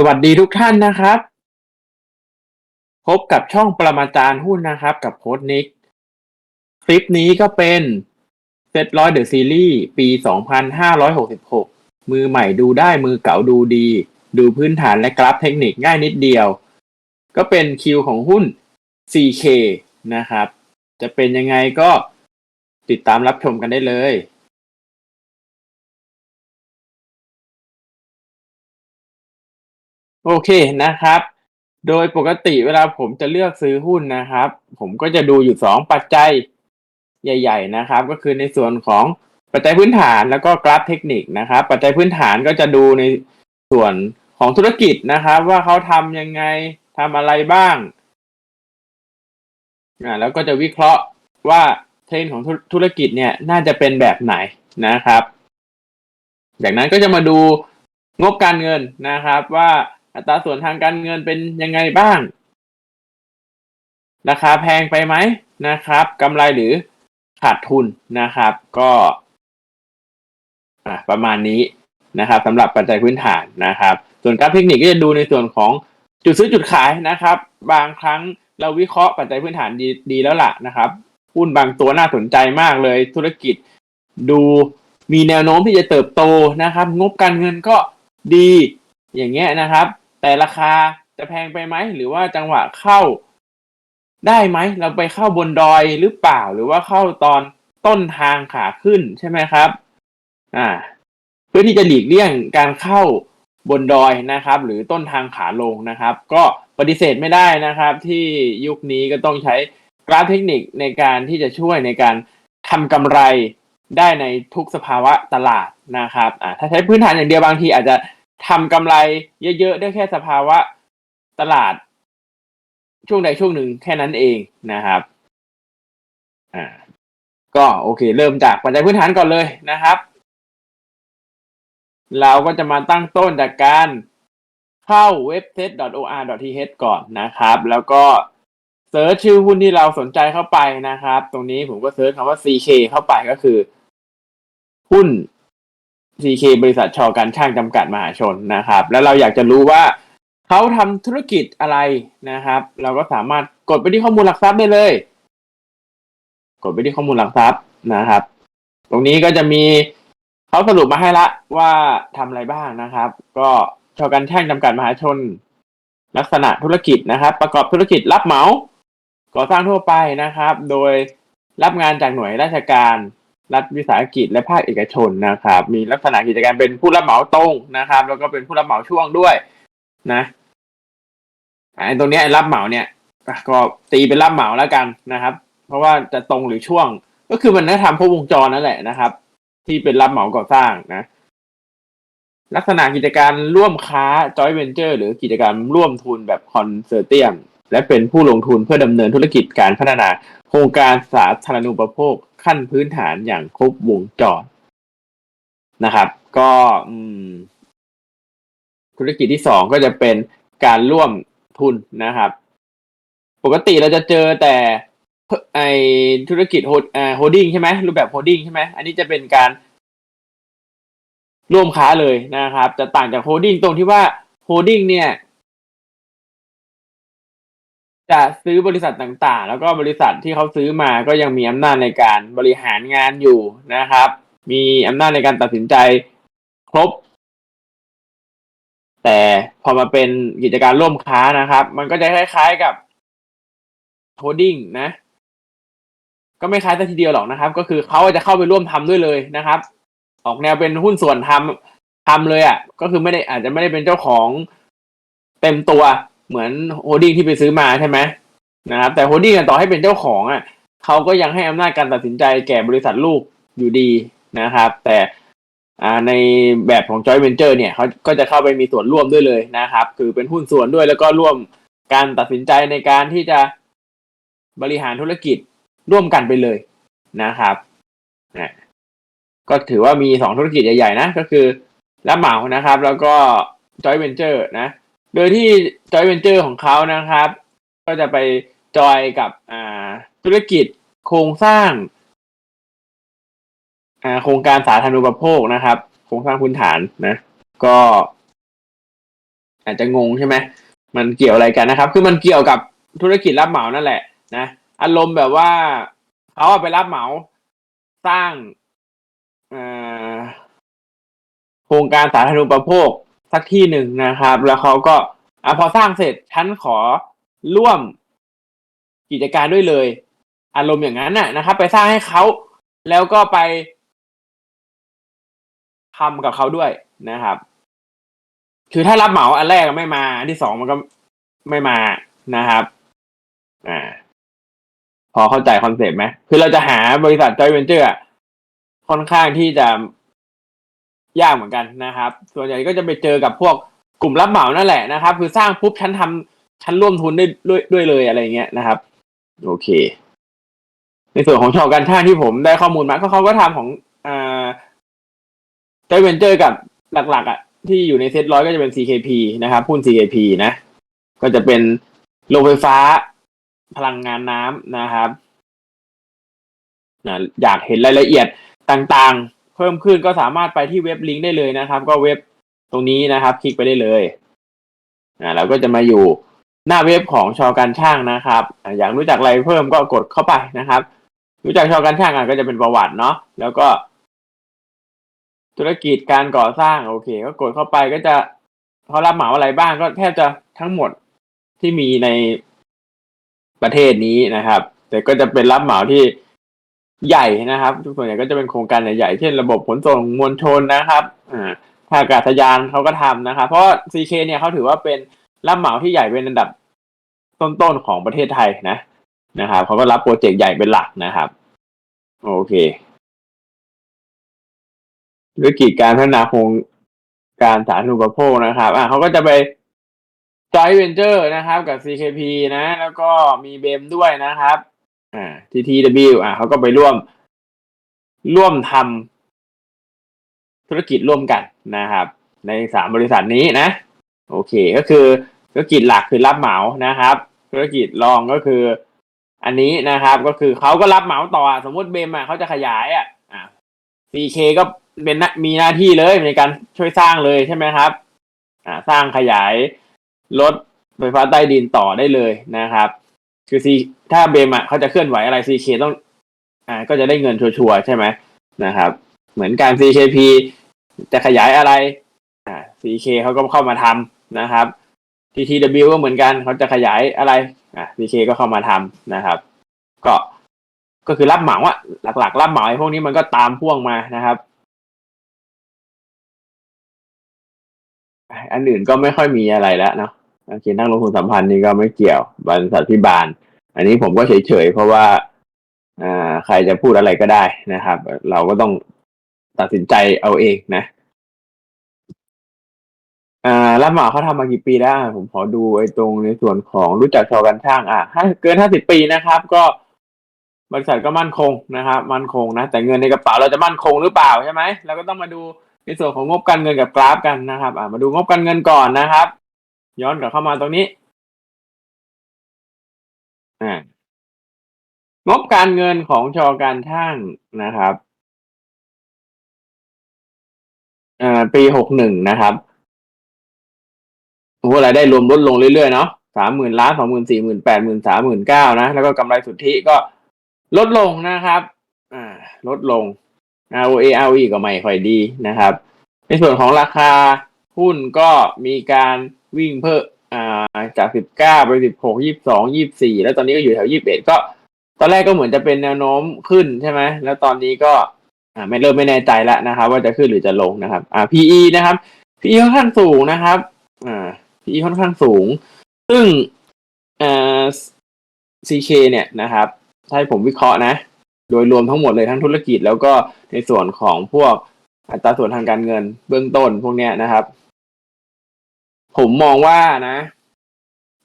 สวัสดีทุกท่านนะครับ พบกับช่องประมาจารย์หุ้นนะครับ กับโค้ดนิก คลิปนี้ก็เป็นเซตร้อยเดอะซีรีส์ปี 2566 มือใหม่ดูได้มือเก่าดูดี ดูพื้นฐานและกราฟเทคนิคง่ายนิดเดียว ก็เป็นคิวของหุ้น CK นะครับ จะเป็นยังไงก็ติดตามรับชมกันได้เลย โอเคนะครับ โดยปกติเวลาผมจะเลือกซื้อหุ้นนะครับ ผมก็จะดูอยู่สองปัจจัยใหญ่ ๆ นะครับ ก็คือในส่วนของปัจจัยพื้นฐานแล้วก็กราฟเทคนิคนะครับ ปัจจัยพื้นฐานก็จะดูในส่วนของธุรกิจนะครับ ว่าเขาทำยังไงทำอะไรบ้างอ่าแล้วก็จะวิเคราะห์ว่าเทรนด์ของธุธุรกิจเนี่ยน่าจะเป็นแบบไหนนะครับ จากนั้นก็จะมาดูงบการเงินนะครับว่า อัตราส่วนทางการเงินเป็นยังไงบ้าง ราคาแพงไปไหมนะครับกำไรหรือขาดทุนนะครับ ก็อะประมาณนี้นะครับสำหรับปัจจัยพื้นฐานนะครับ ส่วนกราฟเทคนิคก็จะดูในส่วนของจุดซื้อจุดขายนะครับ บางครั้งเราวิเคราะห์ปัจจัยพื้นฐานดีดีแล้วล่ะนะครับหุ้นบางตัวน่าสนใจมากเลย ธุรกิจดูมีแนวโน้มที่จะเติบโตนะครับ งบการเงินก็ดีอย่างเงี้ยนะครับ แต่ราคาจะแพงไปไหมหรือว่าจังหวะเข้าได้ไหมเราไปเข้าบนดอยหรือเปล่า หรือว่าเข้าตอนต้นทางขาขึ้นใช่ไหมครับ อ่า เพื่อที่จะหลีกเลี่ยงการเข้าบนดอยนะครับ หรือต้นทางขาลงนะครับ ก็ปฏิเสธไม่ได้นะครับ ที่ยุคนี้ก็ต้องใช้กราฟเทคนิคในการที่จะช่วยในการทำกำไรได้ในทุกสภาวะตลาดนะครับอ่าถ้าใช้พื้นฐานอย่างเดียวบางทีอาจจะ ทำกำไรเยอะๆ ได้แค่สภาวะตลาด ช่วงใดช่วงหนึ่งแค่นั้นเองนะครับอ่าก็โอเค เริ่มจากปัจจัยพื้นฐานก่อนเลยนะครับ เราก็จะมาตั้งต้นจากการเข้าเว็บ set.or.th ก่อนนะครับ แล้วก็เซิร์ชชื่อหุ้นที่เราสนใจเข้าไปนะครับ ตรงนี้ผมก็เซิร์ชคำว่า CK เข้าไปก็คือ หุ้น CK บริษัทชอการช่างจำกัดมหาชนนะครับ แล้วเราอยากจะรู้ว่าเขาทำธุรกิจอะไรนะครับ เราก็สามารถกดไปที่ข้อมูลหลักทรัพย์ได้เลย กดไปที่ข้อมูลหลักทรัพย์นะครับ ตรงนี้ก็จะมีเขาสรุปมาให้ละว่าทำอะไรบ้างนะครับ ก็ชอการช่างจำกัดมหาชน ลักษณะธุรกิจนะครับ ประกอบธุรกิจรับเหมาก่อสร้างทั่วไปนะครับ โดยรับงานจากหน่วยราชการ รัฐวิสาหกิจและภาคเอกชนนะครับ มีลักษณะกิจการเป็นผู้รับเหมาตรงนะครับ แล้วก็เป็นผู้รับเหมาช่วงด้วย นะไอ้ตรงนี้ไอ้รับเหมาเนี่ยก็ตีเป็นรับเหมาแล้วกันนะครับ เพราะว่าจะตรงหรือช่วง ก็คือมันน่าทำครบวงจรนั่นแหละนะครับ ที่เป็นรับเหมาก่อสร้างนะลักษณะกิจการร่วมค้า joint venture หรือกิจกรรร่วมทุนแบบคอนเซอร์เตียม และเป็นผู้ลงทุนเพื่อดำเนินธุรกิจการพัฒนา โครงการสาธารณูปโภค ขั้นพื้นฐานอย่างครบวงจรนะครับ ก็ธุรกิจที่สองก็จะเป็นการร่วมทุนนะครับ ปกติเราจะเจอแต่ไอธุรกิจโฮดอ่าโฮดดิ้งใช่ไหมรูปแบบโฮดดิ้งใช่ไหมอันนี้จะเป็นการร่วมค้าเลยนะครับ จะต่างจากโฮดดิ้งตรงที่ว่าโฮดดิ้งเนี่ย จะซื้อบริษัทต่างๆ แล้วก็บริษัทที่เขาซื้อมาก็ยังมีอำนาจในการบริหารงานอยู่นะครับ มีอำนาจในการตัดสินใจครบ แต่พอมาเป็นกิจการร่วมค้านะครับ มันก็จะคล้ายๆกับโฮดดิ้งนะ ก็ไม่คล้ายแต่ทีเดียวหรอกนะครับ ก็คือเขาจะเข้าไปร่วมทำด้วยเลยนะครับ ออกแนวเป็นหุ้นส่วนทำทำเลยอะ่ะ ก็คือไม่ได้อาจจะไม่ได้เป็นเจ้าของเต็มตัว เหมือนโฮดดิ้งที่ไปซื้อมาใช่ไหมนะครับ แต่โฮดดิ้งต่อให้เป็นเจ้าของอะเขาก็ยังให้อำนาจการตัดสินใจแก่บริษัทลูกอยู่ดีนะครับ แต่อ่าในแบบของ joint venture เนี่ยเขาก็จะเข้าไปมีส่วนร่วมด้วยเลยนะครับ คือเป็นหุ้นส่วนด้วยแล้วก็ร่วมการตัดสินใจในการที่จะบริหารธุรกิจร่วมกันไปเลยนะครับนะก็ถือว่ามีสองธุรกิจใหญ่ๆนะ ก็คือรับเหมานะครับ แล้วก็ joint venture นะ โดยที่ joint venture ของเขานะครับ ก็จะไปจอยกับอ่าธุรกิจโครงสร้างอ่าโครงการสาธารณูปโภคนะครับ โครงสร้างพื้นฐานนะ ก็ อาจจะงงใช่ไหมมันเกี่ยวอะไรกันนะครับ คือมันเกี่ยวกับธุรกิจรับเหมานั่นแหละนะอารมณ์แบบว่าเขาไปรับเหมาสร้างอ่อโครงการสาธารณูปโภค สักที่หนึ่งนะครับ แล้วเขาก็อะพอสร้างเสร็จฉันขอร่วมกิจการด้วยเลย อารมณ์อย่างนั้นน่ะนะครับ ไปสร้างให้เขาแล้วก็ไปทำกับเขาด้วยนะครับ คือถ้ารับเหมาอันแรกไม่มาอันที่สองมันก็ไม่มานะครับ อ่า พอเข้าใจคอนเซปต์ไหมคือเราจะหาบริษัทจอยเวนเจอร์ค่อนข้างที่จะ ยากเหมือนกันนะครับ ส่วนใหญ่ก็จะไปเจอกับพวกกลุ่มรับเหมานั่นแหละนะครับ คือสร้างปุ๊บฉันทำฉันร่วมทุนได้ด้วยด้วยเลยอะไรเงี้ยนะครับ โอเค ในส่วนของชาวการช่าที่ผมได้ข้อมูลมาก็เขาก็ทำของอ่าจอเวนเจอร์กับหลัก ๆ อะ ที่อยู่ในเซ็ตร้อยก็จะเป็น CKP นะครับหุ้น CKP นะ ก็จะเป็นโรงไฟฟ้าพลังงานน้ำนะครับนะอยากเห็นรายละเอียดต่างๆ เพิ่มขึ้นก็สามารถไปที่เว็บลิงก์ได้เลยนะครับ ก็เว็บตรงนี้นะครับ คลิกไปได้เลยนะเราก็จะมาอยู่หน้าเว็บของชอการช่างนะครับอยากรู้จักอะไรเพิ่มก็กดเข้าไปนะครับ รู้จักชอการช่างอะก็จะเป็นประวัติเนาะแล้วก็ ธุรกิจการก่อสร้างโอเค ก็กดเข้าไปก็จะเขารับเหมาอะไรบ้างก็แทบจะทั้งหมดที่มีในประเทศนี้นะครับ แต่ก็จะเป็นรับเหมาที่ ใหญ่นะครับทุกส่วนใหญ่ก็จะเป็นโครงการใหญ่ๆเช่นระบบขนส่งมวลชนนะครับอ่าท่าอากาศยานเขาก็ทำนะครับ เพราะซีเคเนี่ยเขาถือว่าเป็นรับเหมาที่ใหญ่เป็นอันดับต้นๆของประเทศไทยนะนะครับเขาก็รับโปรเจกต์ใหญ่เป็นหลักนะครับ โอเคธุรกิจการพัฒนาโครงการสาธารณูปโภคนะครับ อ่าเขาก็จะไปจอยเวนเจอร์นะครับ กับ CKP นะ แล้วก็มีเบมด้วยนะครับ อ่า TTW อ่าเขาก็ไปร่วม ร่วมทำธุรกิจร่วมกันนะครับ ในสามบริษัทนี้นะ โอเคก็คือธุรกิจหลักคือรับเหมานะครับ ธุรกิจรองก็คือ อันนี้นะครับ ก็คือเขาก็รับเหมาต่อ สมมติเบมอะเขาจะขยายอะอ่า CK ก็เป็นมีหน้าที่เลยในการช่วยสร้างเลยใช่ไหมครับ อ่า สร้างขยายรถไฟฟ้าใต้ดินต่อได้เลยนะครับ คือซีถ้าเบมอะเขาจะเคลื่อนไหวอะไร CK ต้อง อ่า ก็จะได้เงินชัวร์ใช่ไหมนะครับ เหมือนการ CKP จะขยายอะไร อ่า CK เขาก็เข้ามาทำนะครับ TTW ก็เหมือนกันเขาจะขยายอะไร อ่า CK ก็เข้ามาทำนะครับ ก็ก็คือรับเหมาอะหลัก ๆ รับเหมาไอ้พวกนี้มันก็ตามพ่วงมานะครับ อันอื่นก็ไม่ค่อยมีอะไรแล้วเนาะ โอเคนั่งลงทุนสัมพันธ์นี่ก็ไม่เกี่ยวบริษัทพิบาล อันนี้ผมก็เฉยๆเพราะว่าอ่าใครจะพูดอะไรก็ได้นะครับ เราก็ต้องตัดสินใจเอาเองนะอ่ารับเหมาเขาทำมากี่ปีแล้ว ผมขอดูไอ้ตรงในส่วนของรู้จักชอกันช่าง อะถ้าเกินห้าสิบปีนะครับ ก็บริษัทก็มั่นคงนะครับ มั่นคงนะ แต่เงินในกระเป๋าเราจะมั่นคงหรือเปล่าใช่ไหมเราก็ต้องมาดูในส่วนของงบการเงินกับกราฟกันนะครับ อ่ามาดูงบการเงินก่อนนะครับ ย้อนกลับเข้ามาตรงนี้งบการเงินของชอการช่างนะครับอ่าปีหกหนึ่งนะครับโอ้โหรายได้รวมลดลงเรื่อยๆเนาะสามหมื่นล้านสองหมื่นสี่หมื่นแปดหมื่นสามหมื่นเก้านะ แล้วก็กำไรสุทธิก็ลดลงนะครับ อ่า ลดลง ROA ROE ก็ไม่ค่อยดีนะครับ ในส่วนของราคาหุ้นก็มีการ วิ่งเพิ่มอ่าจากสิบเก้าไปสิบหกยี่สิบสองยี่สี่แล้วตอนนี้ก็อยู่แถวยี่สิบเอ็ดก็ ตอนแรกก็เหมือนจะเป็นแนวโน้มขึ้นใช่ไหมแล้วตอนนี้ก็อ่าไม่เริ่มไม่แน่ใจแล้วนะครับ ว่าจะขึ้นหรือจะลงนะครับ อ่า PE นะครับ PE ค่อนข้างสูงนะครับ อ่า PE ค่อนข้างสูง ซึ่งอ่า CK เนี่ยนะครับ ถ้าให้ผมวิเคราะห์นะ โดยรวมทั้งหมดเลยทั้งธุรกิจแล้วก็ในส่วนของพวกอัตราส่วนทางการเงินเบื้องต้นพวกเนี้ยนะครับ ผมมองว่านะ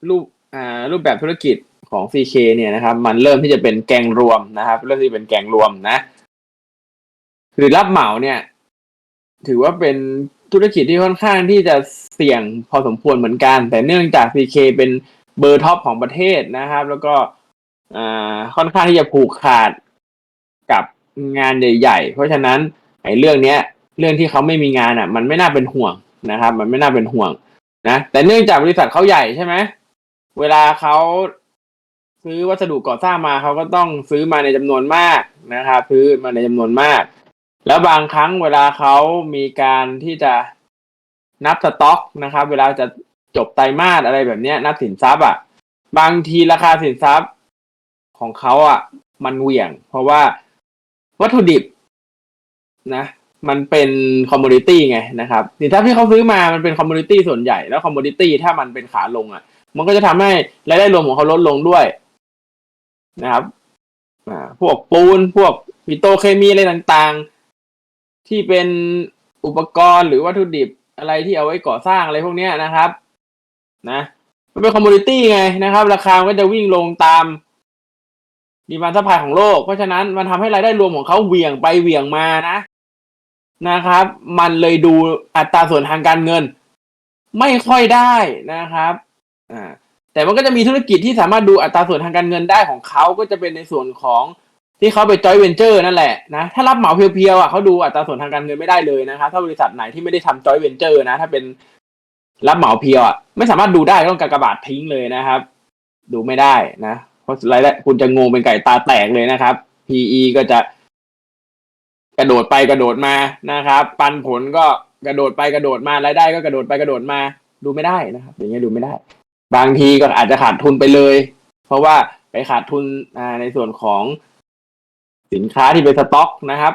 รูปอ่ารูปแบบธุรกิจของ CK เนี่ยนะครับ มันเริ่มที่จะเป็นแกงรวมนะครับ เริ่มที่เป็นแกงรวมนะ คือรับเหมาเนี่ย ถือว่าเป็นธุรกิจที่ค่อนข้างที่จะเสี่ยงพอสมควรเหมือนกัน แต่เนื่องจาก CK เป็นเบอร์ท็อปของประเทศนะครับ แล้วก็อ่าค่อนข้างที่จะผูกขาดกับงานใหญ่ๆ เพราะฉะนั้นไอ้เรื่องเนี้ย เรื่องที่เขาไม่มีงานอะ มันไม่น่าเป็นห่วงนะครับ มันไม่น่าเป็นห่วง นะแต่เนื่องจากบริษัทเขาใหญ่ใช่ไหมเวลาเขาซื้อวัสดุก่อสร้างมาเขาก็ต้องซื้อมาในจำนวนมากนะครับซื้อมาในจำนวนมาก แล้วบางครั้งเวลาเขามีการที่จะนับสต็อกนะครับ เวลาจะจบไตรมาสอะไรแบบเนี้ย นับสินทรัพย์อะ บางทีราคาสินทรัพย์ของเขาอะ มันเหวี่ยง เพราะว่าวัตถุดิบนะ มันเป็นคอมมูนิตี้ไงนะครับสินทรัพย์ที่เขาซื้อมามันเป็นคอมมูนิตี้ส่วนใหญ่แล้วคอมมูนิตี้ถ้ามันเป็นขาลงอะ มันก็จะทำให้รายได้รวมของเขาลดลงด้วยนะครับพวกปูนพวกปิโตเคมีอะไรต่างๆ ที่เป็นอุปกรณ์หรือวัตถุดิบอะไรที่เอาไว้ก่อสร้างอะไรพวกเนี้ยนะครับ นะมันเป็นคอมมูนิตี้ไงนะครับ ราคาก็จะวิ่งลงตามดีมานซัพพลายของโลก เพราะฉะนั้นมันทำให้รายได้รวมของเขาเหวี่ยงไปเหวี่ยงมานะ นะครับ มันเลยดูอัตราส่วนทางการเงิน ไม่ค่อยได้นะครับอ่าแต่มันก็จะมีธุรกิจที่สามารถดูอัตราส่วนทางการเงินได้ของเขาก็จะเป็นในส่วนของที่เขาไปจอยเวนเจอร์นั่นแหละนะถ้ารับเหมาเพียวๆอะเขาดูอัตราส่วนทางการเงินไม่ได้เลยนะครับถ้าบริษัทไหนที่ไม่ได้ทำจอยเวนเจอร์นะถ้าเป็นรับเหมาเพียวอะไม่สามารถดูได้ต้องกากบาททิ้งเลยนะครับ ดูไม่ได้นะ เพราะรายได้คุณจะงงเป็นไก่ตาแตกเลยนะครับ PE ก็จะ กระโดดไปกระโดดมานะครับ ปันผลก็กระโดดไปกระโดดมารายได้ก็กระโดดไปกระโดดมาดูไม่ได้นะครับ อย่างเงี้ยดูไม่ได้ บางทีก็อาจจะขาดทุนไปเลย เพราะว่าไปขาดทุนในส่วนของสินค้าที่เป็นสต็อกนะครับ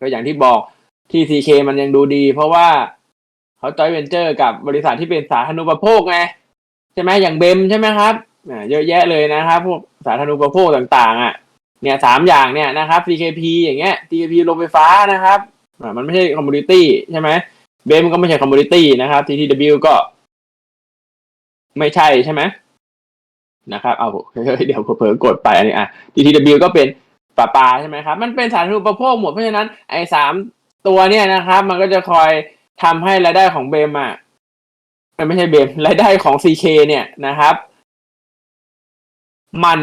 ก็อย่างที่บอกที่ CK มันยังดูดี เพราะว่าเขาจอยเวนเจอร์กับบริษัทที่เป็นสาธารณูปโภคไงใช่ไหมอย่างเบมใช่ไหมครับอ่าเยอะแยะเลยนะครับ พวกสาธารณูปโภคต่าง ๆ อะ เนี่ยสามอย่างเนี่ยนะครับ CKP อย่างเงี้ย CKP โรงไฟฟ้านะครับอ่ามันไม่ใช่คอมมูนิตี้ใช่ไหมเบมก็ไม่ใช่คอมมูนิตี้นะครับ TTW ก็ ไม่ใช่ใช่ไหมนะครับเอาเดี๋ยวเผลอกดไปอันนี้อะ TTW ก็เป็นป่าปลาใช่ไหมครับ มันเป็นสาธารณูปโภคหมดเพราะฉะนั้นไอ้สามตัวเนี่ยนะครับ มันก็จะคอยทำให้รายได้ของเบมอะไม่ใช่เบมรายได้ของ CK เนี่ยนะครับ มัน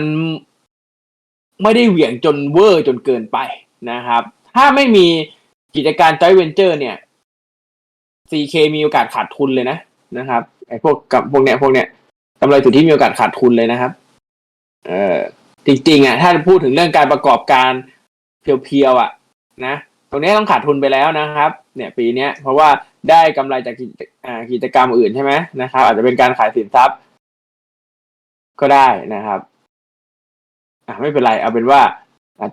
ไม่ได้เหวี่ยงจนเวอร์จนเกินไปนะครับ ถ้าไม่มีกิจการจอยเวนเจอร์เนี่ย CK มีโอกาสขาดทุนเลยนะนะครับไอ้พวกกับพวกเนี้ยพวกเนี้ยกำไรสุทธิมีโอกาสขาดทุนเลยนะครับ เออจริงๆอะถ้าพูดถึงเรื่องการประกอบการเพียวๆอะ นะตรงนี้ต้องขาดทุนไปแล้วนะครับ เนี่ย ปีเนี้ยเพราะว่าได้กำไรจากกิจกิจกรรมอื่นใช่ไหมนะครับ อาจจะเป็นการขายสินทรัพย์ ก็ได้นะครับ อะไม่เป็นไรเอาเป็นว่า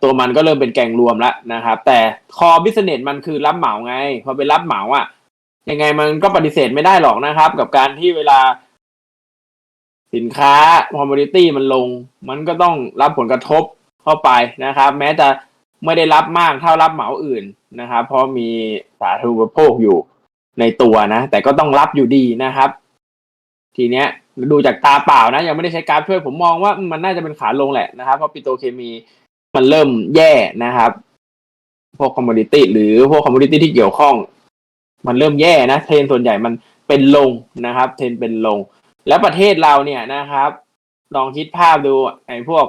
ตัวมันก็เริ่มเป็นแกงรวมแล้วนะครับ แต่คอบิสเนสมันคือรับเหมาไง พอเป็นรับเหมาอะยังไงมันก็ปฏิเสธไม่ได้หรอกนะครับ กับการที่เวลา สินค้าคอมมูนิตี้มันลง มันก็ต้องรับผลกระทบเข้าไปนะครับ แม้จะไม่ได้รับมากเท่ารับเหมาอื่นนะครับ เพราะมีสาธารณูปโภคอยู่ในตัวนะ แต่ก็ต้องรับอยู่ดีนะครับ ทีเนี้ย ดูจากตาเปล่านะยังไม่ได้ใช้กราฟช่วยผมมองว่ามันน่าจะเป็นขาลงแหละนะครับ เพราะปิโตรเคมีมันเริ่มแย่นะครับ พวกคอมมูนิตี้หรือพวกคอมมูนิตี้ที่เกี่ยวข้อง มันเริ่มแย่นะเทรนส่วนใหญ่มันเป็นลงนะครับ เทรนเป็นลง แล้วประเทศเราเนี่ยนะครับ ลองคิดภาพดูไอ้พวก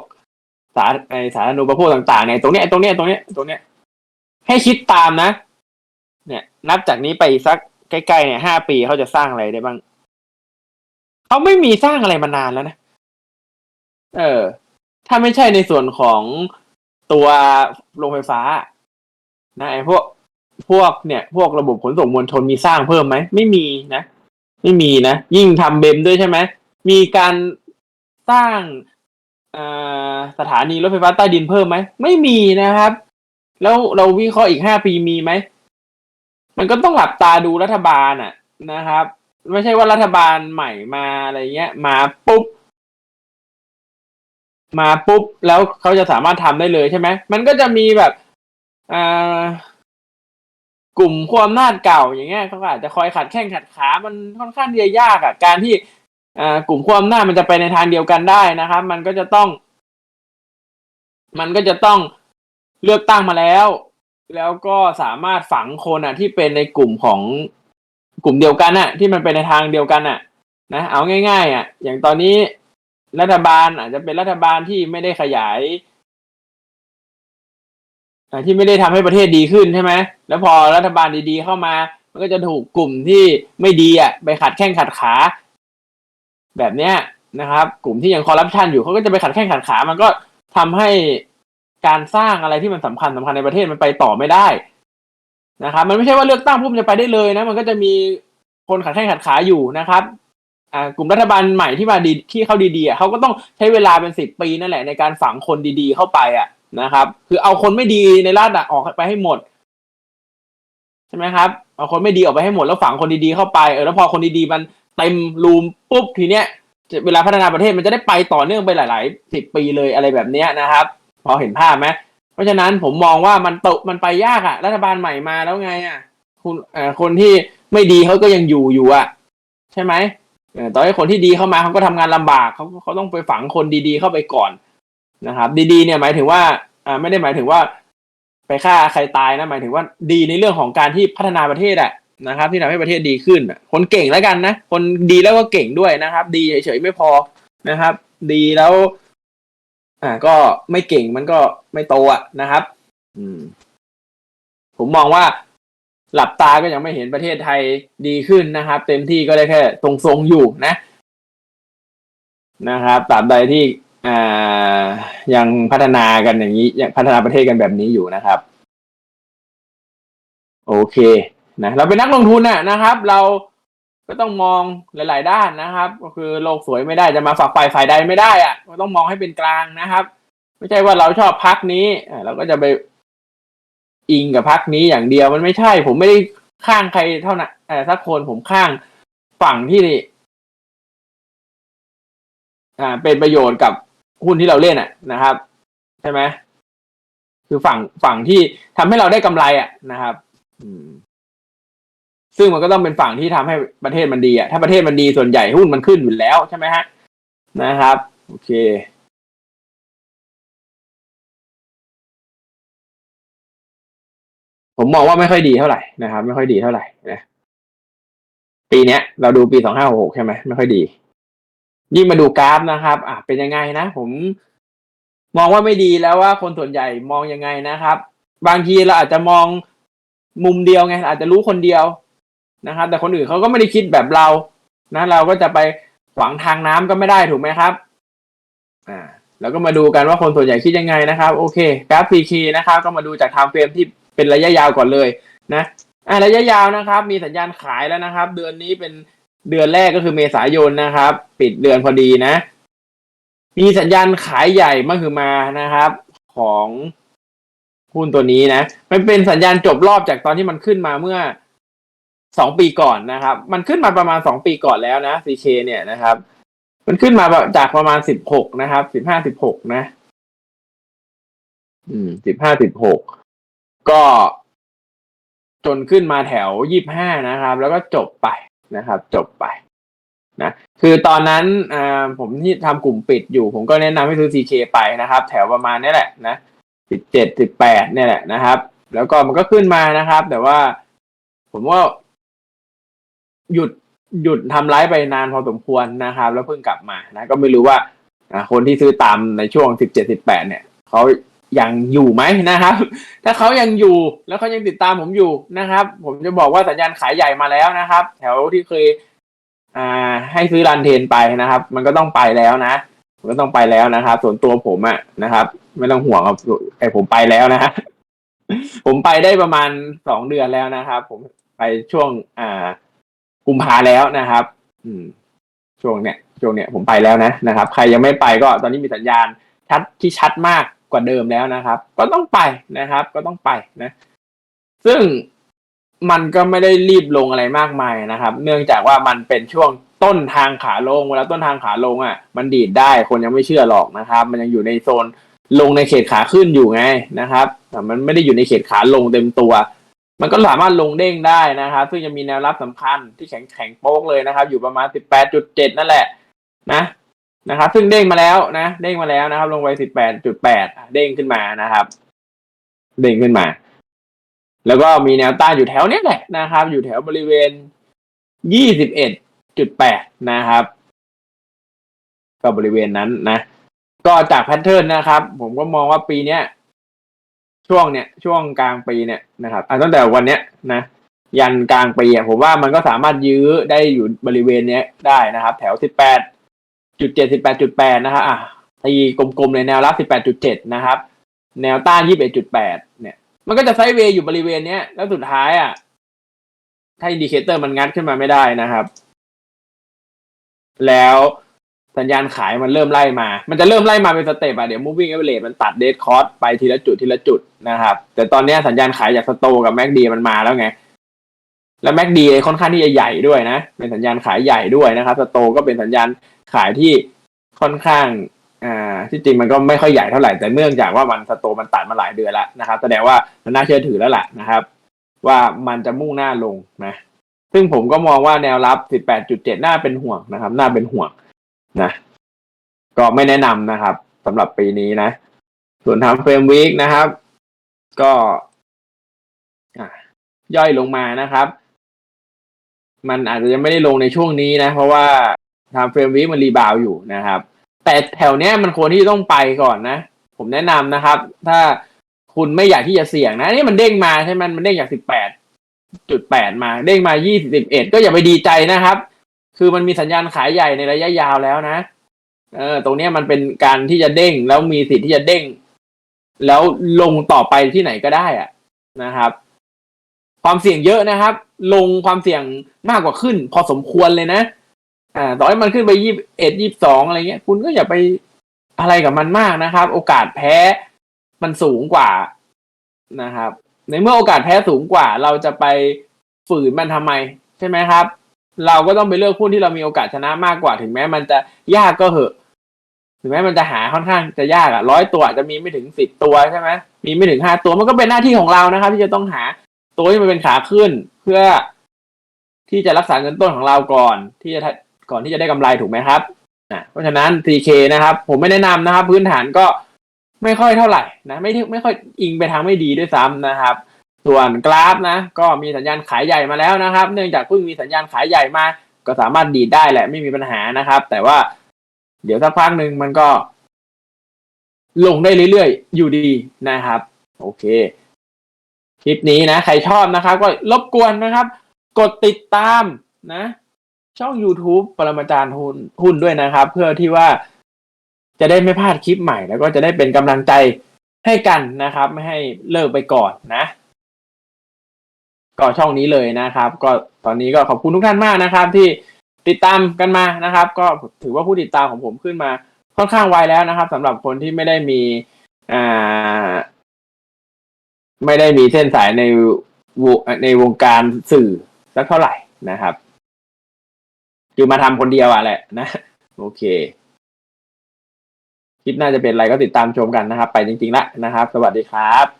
สาไอ้สาธารณูปโภคต่างๆเนี่ยตรงเนี้ยตรงเนี้ยตรงเนี้ยตรงเนี้ยให้คิดตามนะ เนี่ย นับจากนี้ไปสักใกล้ๆเนี่ยห้าปีเขาจะสร้างอะไรได้บ้าง เขาไม่มีสร้างอะไรมานานแล้วนะ เออ ถ้าไม่ใช่ในส่วนของตัวโรงไฟฟ้า นะไอ้พวกพวกเนี่ย พวกระบบขนส่งมวลชนมีสร้างเพิ่มไหม ไม่มีนะ ไม่มีนะ ยิ่งทำเบมด้วยใช่ไหม มีการสร้างสถานีรถไฟฟ้าใต้ดินเพิ่มไหม ไม่มีนะครับ แล้วเราวิเคราะห์อีกห้าปีมีไหม มันก็ต้องหลับตาดูรัฐบาลอะนะครับ ไม่ใช่ว่ารัฐบาลใหม่มาอะไรเงี้ย มาปุ๊บ มาปุ๊บ แล้วเขาจะสามารถทำได้เลยใช่ไหมมันก็จะมีแบบอ่ากลุ่มความอำนาจเก่าอย่างเงี้ยเขาอาจจะคอยขัดแข้งขัดขา มันค่อนข้างที่จะยากอะการที่อ่ากลุ่มความอำนาจมันจะไปในทางเดียวกันได้นะครับ มันก็จะต้อง มันก็จะต้องเลือกตั้งมาแล้ว แล้วก็สามารถฝังคนอะ ที่เป็นในกลุ่มของ กลุ่มเดียวกันอะ ที่มันเป็นในทางเดียวกันอะ นะเอาง่าย ๆ อะ อย่างตอนนี้รัฐบาลอาจจะเป็นรัฐบาลที่ไม่ได้ขยายที่ไม่ได้ทำให้ประเทศดีขึ้นใช่ไหมแล้วพอรัฐบาลดีๆเข้ามา มันก็จะถูกกลุ่มที่ไม่ดีอะ ไปขัดแข้งขัดขา แบบเนี้ยนะครับ กลุ่มที่ยังคอร์รัปชันอยู่เขาก็จะไปขัดแข้งขัดขา มันก็ทำให้การสร้างอะไรที่มันสำคัญสำคัญในประเทศมันไปต่อไม่ได้ นะครับ มันไม่ใช่ว่าเลือกตั้งปุ๊บจะไปได้เลยนะ มันก็จะมีคนขัดแข้งขัดขาอยู่นะครับอ่ากลุ่มรัฐบาลใหม่ที่มาดีที่เข้าดีๆอะเขาก็ต้องใช้เวลาเป็นสิบปีนั่นแหละในการฝังคนดีๆเข้าไปอะนะครับ คือเอาคนไม่ดีในราชอออกไปให้หมดใช่ไหมครับเอาคนไม่ดีออกไปให้หมดแล้วฝังคนดีๆเข้าไปเออแล้วพอคนดีๆมันเต็มรูมปุ๊บทีเนี้ยเวลาพัฒนาประเทศมันจะได้ไปต่อเนื่องไปหลายๆสิบปีเลยอะไรแบบเนี้ยนะครับ พอเห็นภาพไหม ราะฉะนั้นผมมองว่ามันตกมันไปยากอะรัฐบาลใหม่มาแล้วไงอะคุณเอ่อคนที่ไม่ดีเขาก็ยังอยู่อยู่อะใช่ไหมเออต่อให้คนที่ดีเข้ามาเขาก็ทำงานลำบากเขาเขาต้องไปฝังคนดีๆเข้าไปก่อนนะครับ ดีๆเนี่ยหมายถึงว่าอ่าไม่ได้หมายถึงว่า ไปฆ่าใครตายนะหมายถึงว่าดีในเรื่องของการที่พัฒนาประเทศอะนะครับ ที่ทำให้ประเทศดีขึ้นคนเก่งแล้วกันนะคนดีแล้วก็เก่งด้วยนะครับ ดีเฉยๆไม่พอนะครับ ดีแล้ว อ่า ก็ไม่เก่งมันก็ไม่โตอะนะครับ อืม ผมมองว่าหลับตาก็ยังไม่เห็นประเทศไทยดีขึ้นนะครับ เต็มที่ก็ได้แค่ทรงๆอยู่นะนะครับตราบใดที่อ่ายังพัฒนากันอย่างนี้ยังพัฒนาประเทศกันแบบนี้อยู่นะครับ โอเคนะเราเป็นนักลงทุนน่ะนะครับ เรา ก็ต้องมองหลาย ๆ ด้านนะครับ ก็คือโลกสวยไม่ได้จะมาฝักฝ่ายฝ่ายใดไม่ได้อะก็ต้องมองให้เป็นกลางนะครับ ไม่ใช่ว่าเราชอบพักนี้เราก็จะไปอิงกับพักนี้อย่างเดียวมันไม่ใช่ ผมไม่ได้ข้างใครเท่านั้นเออสักคนผมข้างฝั่งที่อ่า เป็นประโยชน์กับหุ้นที่เราเล่นอะนะครับ ใช่ไหมคือฝั่งฝั่งที่ทำให้เราได้กำไรอะนะครับ อืม ซึ่งมันก็ต้องเป็นฝั่งที่ทำให้ประเทศมันดีอะถ้าประเทศมันดีส่วนใหญ่หุ้นมันขึ้นอยู่แล้วใช่ไหมฮะนะครับ โอเคผมมองว่าไม่ค่อยดีเท่าไหร่นะครับ ไม่ค่อยดีเท่าไหร่นะปีเนี้ย เราดูปีสองห้าหกใช่ไหมไม่ค่อยดียิ่งมาดูกราฟนะครับ อะเป็นยังไงนะผมมองว่าไม่ดีแล้วว่าคนส่วนใหญ่มองยังไงนะครับ บางทีเราอาจจะมองมุมเดียวไง อาจจะรู้คนเดียว นะครับ แต่คนอื่นเขาก็ไม่ได้คิดแบบเรา นะ เราก็จะไปขวางทางน้ำก็ไม่ได้ถูกไหมครับ อ่า แล้วก็มาดูกันว่าคนส่วนใหญ่คิดยังไงนะครับ โอเคกราฟ PK นะครับ ก็มาดูจากไทม์เฟรมที่เป็นระยะยาวก่อนเลย นะอ่าระยะยาวนะครับ มีสัญญาณขายแล้วนะครับ เดือนนี้เป็นเดือนแรกก็คือเมษายนนะครับ ปิดเดือนพอดีนะ มีสัญญาณขายใหญ่มากคือมานะครับ ของหุ้นตัวนี้นะ มันเป็นสัญญาณจบรอบจากตอนที่มันขึ้นมาเมื่อ สองปีก่อนนะครับ มันขึ้นมาประมาณสองปีก่อนแล้วนะ CK เนี่ยนะครับ มันขึ้นมาจากประมาณสิบหกนะครับสิบห้าสิบหกนะ อืมสิบห้าสิบหกก็จนขึ้นมาแถวยี่บห้านะครับ แล้วก็จบไปนะครับ จบไปนะคือตอนนั้นอ่าผมที่ทำกลุ่มปิดอยู่ ผมก็แนะนำให้ซื้อ CK ไปนะครับ แถวประมาณนี้แหละนะสิบเจ็ดสิบแปดเนี่ยแหละนะครับ แล้วก็มันก็ขึ้นมานะครับ แต่ว่าผมว่า หยุดหยุดทำร้ายไปนานพอสมควรนะครับ แล้วเพิ่งกลับมานะ ก็ไม่รู้ว่าอ่าคนที่ซื้อตามในช่วงสิบเจ็ดสิบแปดเนี่ยเขายังอยู่ไหมนะครับ ถ้าเขายังอยู่แล้วเขายังติดตามผมอยู่นะครับ ผมจะบอกว่าสัญญาณขายใหญ่มาแล้วนะครับ แถวที่เคยอ่าให้ซื้อรันเทนไปนะครับ มันก็ต้องไปแล้วนะมันก็ต้องไปแล้วนะครับ ส่วนตัวผมอะนะครับ ไม่ต้องห่วงครับไอผมไปแล้วนะฮะผมไปได้ประมาณสองเดือนแล้วนะครับ ผมไปช่วง อ่า กุมภาแล้วนะครับ อืม ช่วงเนี้ยช่วงเนี้ยผมไปแล้วนะนะครับ ใครยังไม่ไปก็ตอนนี้มีสัญญาณชัดที่ชัดมากกว่าเดิมแล้วนะครับ ก็ต้องไปนะครับ ก็ต้องไปนะ ซึ่งมันก็ไม่ได้รีบลงอะไรมากมายนะครับ เนื่องจากว่ามันเป็นช่วงต้นทางขาลงเวลาต้นทางขาลงอะ มันดีดได้คนยังไม่เชื่อหรอกนะครับ มันยังอยู่ในโซนลงในเขตขาขึ้นอยู่ไงนะครับมันไม่ได้อยู่ในเขตขาลงเต็มตัว มันก็สามารถลงเด้งได้นะครับ ซึ่งจะมีแนวรับสำคัญที่แข็งแข็งโป๊กเลยนะครับ อยู่ประมาณสิบแปดจุดเจ็ดนั่นแหละนะนะครับ ซึ่งเด้งมาแล้วนะ เด้งมาแล้วนะครับ ลงไปสิบแปดจุดแปดเด้งขึ้นมานะครับ เด้งขึ้นมา แล้วก็มีแนวต้านอยู่แถวเนี้ยแหละนะครับ อยู่แถวบริเวณยี่สิบเอ็ดจุดแปดนะครับ ก็บริเวณนั้นนะ ก็จากแพทเทิร์นนะครับ ผมก็มองว่าปีเนี้ย ช่วงเนี้ยช่วงกลางปีเนี่ยนะครับตั้งแต่วันเนี้ยนะยันกลางปีอะผมว่ามันก็สามารถยื้อได้อยู่บริเวณเนี้ยได้นะครับ แถวสิบแปดจุดเจ็ดสิบแปดจุดแปดนะครับอะตีกลมๆเลยแนวรับสิบแปดจุดเจ็ดนะครับ แนวต้านยี่สิบเอ็ดจุดแปดเนี่ย มันก็จะไซด์เวย์อยู่บริเวณเนี้ยแล้วสุดท้ายอะถ้าอินดิเคเตอร์มันงัดขึ้นมาไม่ได้นะครับ แล้ว สัญญาณขายมันเริ่มไล่มา มันจะเริ่มไล่มาเป็นสเต็ปอะเดี๋ยว moving average มันตัด dead cost ไปทีละจุดทีละจุดนะครับ แต่ตอนนี้สัญญาณขายจากสโตกับ MACD มันมาแล้วไง แล้ว MACD ค่อนข้างที่จะใหญ่ด้วยนะ เป็นสัญญาณขายใหญ่ด้วยนะครับ สโตก็เป็นสัญญาณขายที่ค่อนข้าง อ่า ที่จริงมันก็ไม่ค่อยใหญ่เท่าไหร่ แต่เนื่องจากว่ามันสโตมันตัดมาหลายเดือนแล้วนะครับ แสดงว่ามันน่าเชื่อถือแล้วแหละนะครับ ว่ามันจะมุ่งหน้าลงนะ ซึ่งผมก็มองว่าแนวรับ 18.7 น่าเป็นห่วงนะครับ น่าเป็นห่วง นะ ก็ไม่แนะนำนะครับสำหรับปีนี้นะ ส่วนทำเฟรมวีคนะครับ ก็ย่อยลงมานะครับ มันอาจจะยังไม่ได้ลงในช่วงนี้นะ เพราะว่าทำเฟรมวีคมันรีบาวอยู่นะครับ แต่แถวเนี้ยมันควรที่จะต้องไปก่อนนะ ผมแนะนำนะครับ ถ้าคุณไม่อยากที่จะเสี่ยงนะนี่มันเด้งมาใช่ไหมมันเด้งจากสิบแปดจุดแปดมา เด้งมายี่สิบเอ็ดก็อย่าไปดีใจนะครับ คือมันมีสัญญาณขายใหญ่ในระยะยาวแล้วนะเออตรงนี้มันเป็นการที่จะเด้งแล้วมีสิทธิ์ที่จะเด้ง แล้วลงต่อไปที่ไหนก็ได้อะนะครับ ความเสี่ยงเยอะนะครับ ลงความเสี่ยงมากกว่าขึ้น พอสมควรเลยนะอ่าต่อให้มันขึ้นไปยี่สิบเอ็ดยี่สิบสองอะไรเงี้ย คุณก็อย่าไปอะไรกับมันมากนะครับ โอกาสแพ้มันสูงกว่านะครับ ในเมื่อโอกาสแพ้สูงกว่า เราจะไปฝืนมันทำไม ใช่ไหมครับ เราก็ต้องไปเลือกหุ้นที่เรามีโอกาสชนะมากกว่า ถึงแม้มันจะยากก็เหอะ ถึงแม้มันจะหาค่อนข้างจะยากอะร้อยตัวอาจจะมีไม่ถึงสิบตัวใช่ไหมมีไม่ถึงห้าตัวมันก็เป็นหน้าที่ของเรานะครับ ที่จะต้องหาตัวที่มันเป็นขาขึ้น เพื่อที่จะรักษาเงินต้นของเราก่อน ที่จะก่อนที่จะได้กำไรถูกไหมครับอะเพราะฉะนั้น TK นะครับ ผมไม่แนะนำนะครับ พื้นฐานก็ไม่ค่อยเท่าไหร่นะไม่ไม่ค่อยอิงไปทางไม่ดีด้วยซ้ำนะครับ ส่วนกราฟนะก็มีสัญญาณขายใหญ่มาแล้วนะครับ เนื่องจากเพิ่งมีสัญญาณขายใหญ่มา ก็สามารถดีดได้แหละไม่มีปัญหานะครับ แต่ว่าเดี๋ยวสักพักหนึ่งมันก็ ลงได้เรื่อยๆ อยู่ดีนะครับ โอเค คลิปนี้นะ ใครชอบนะครับ ก็รบกวนนะครับ กดติดตามนะ ช่อง YouTube ปรมาจารย์หุ้นหุ้นด้วยนะครับ เพื่อที่ว่าจะได้ไม่พลาดคลิปใหม่แล้วก็จะได้เป็นกำลังใจให้กันนะครับ ไม่ให้เลิกไปก่อนนะ ก็ช่องนี้เลยนะครับ ก็ตอนนี้ก็ขอบคุณทุกท่านมากนะครับ ที่ติดตามกันมานะครับ ก็ถือว่าผู้ติดตามของผมขึ้นมาค่อนข้างไวแล้วนะครับสำหรับคนที่ไม่ได้มีอ่าไม่ได้มีเส้นสายในวงในวงการสื่อสักเท่าไหร่นะครับ คือมาทำคนเดียวอะแหละนะ โอเคคลิปน่าจะเป็นอะไรก็ติดตามชมกันนะครับ ไปจริงๆละนะครับ สวัสดีครับ